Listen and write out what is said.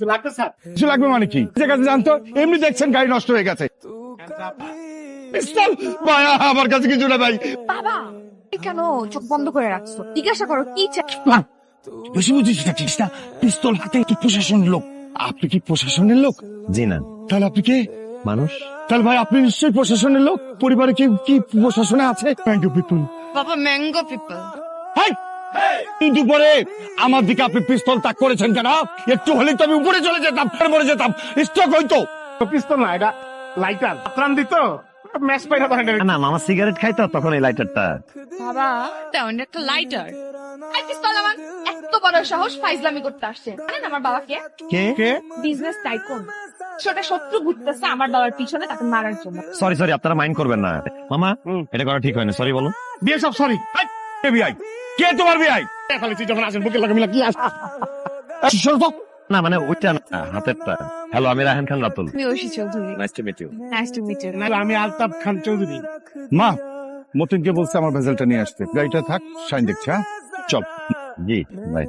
লাগবে স্যার কিছু লাগবে মানে কি? ঠিক আছে জানতো এমনি দেখছেন গাড়ি নষ্ট হয়ে গেছে। আমার কাছে কিছু না ভাই। বাবা কেন চোখ বন্ধ করে রাখছো? জিজ্ঞাসা করো কি চাই বেশি বুঝিস না চিস না? পিস্তল হাতে কি প্রশাসনের লোক। আপনি কি প্রশাসনের লোক? জি না। তাহলে আপনি কে? মানুষ। তাহলে ভাই আপনি নিশ্চয়ই প্রশাসনের লোক? পরিবারে কি কি প্রশাসনে আছে? ইউ পিপুল বাবা ম্যাঙ্গো পিপল কিন্তু পরে আমার দিকে আপনি পিস্তল তাক করেছেন কেন? একটু হলে তো আমি উপরে চলে যেতাম ফের মরে যেতাম? স্টক হইতো। পিস্তল না এটা লাইটার ত্রাণ দিত ম্যাচ পাইরা না মামা সিগারেট খাইতো তখন এই লাইটারটা বাবা তেমন একটা লাইটার এই পিস্তল আমার এত বড় সাহস ফাইজলামি করতে আসছে। জানেন আমার বাবাকে? কে? কে? বিজনেস টাইকুন ছোট শত্রু ঘুরতেছে আমার বাবার পিছনে তাকে মারার জন্য। সরি সরি আপনারা মাইন্ড করবেন না। মামা এটা করা ঠিক হয় না সরি বলো বিয়ে সব সরি বিআই কে তোমার বিয়াই? যখন আসেন বুকের লাগে মিলা কি আস না মানে ওইটা না হাতেরটা। হ্যালো আমি রাহেন খান রাতুল। আমি Oishi Chowdhury. Nice to meet you nice to meet you আমি আলতাফ খান চৌধুরী। মা মতিনকে বলছে আমার ভেজালটা নিয়ে আসতে। গাড়িটা থাক সাইন দেখছি হ্যাঁ? চল। জি বাই